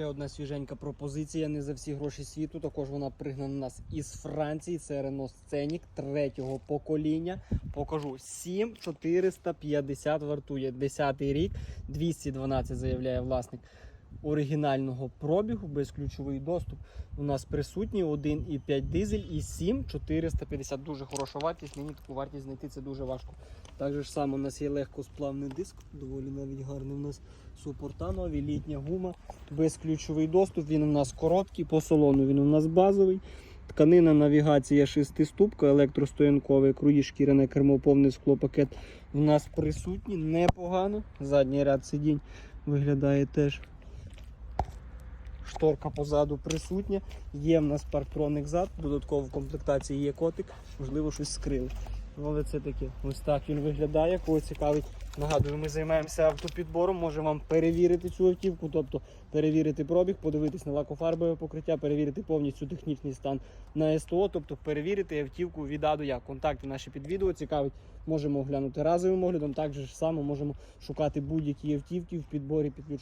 ще одна свіженька пропозиція. Не за всі гроші світу. Також вона пригнана нас із Франції. Це Рено Сценік третього покоління. Покажу 7450 вартує. 10 рік, 212 заявляє власник оригінального пробігу, безключовий доступ. У нас присутній 1,5 дизель і 7450. Дуже хороша вартість. Мені таку вартість знайти це дуже важко. Так ж само у нас є легкосплавний диск, доволі навіть гарний у нас супорта нові, літня гума, безключовий доступ. Він у нас короткий, по салону він у нас базовий. Тканина навігація шестиступка, електростоянкове, круїз, шкіряне кермо, повний склопакет у нас присутній, непогано. Задній ряд сидінь виглядає теж. Шторка позаду присутня. Є в нас парктроник зад, додатково в комплектації є котик, можливо, щось скрили. Але це таке. Ось так він виглядає. Кого цікавить, нагадую, ми займаємося автопідбором. Можемо вам перевірити цю автівку, тобто перевірити пробіг, подивитись на лакофарбове покриття, перевірити повністю технічний стан на СТО, тобто перевірити автівку від А до Я. Контакти наші під відео цікавить. Можемо оглянути разовим оглядом. Так же само можемо шукати будь-які автівки в підборі під ключ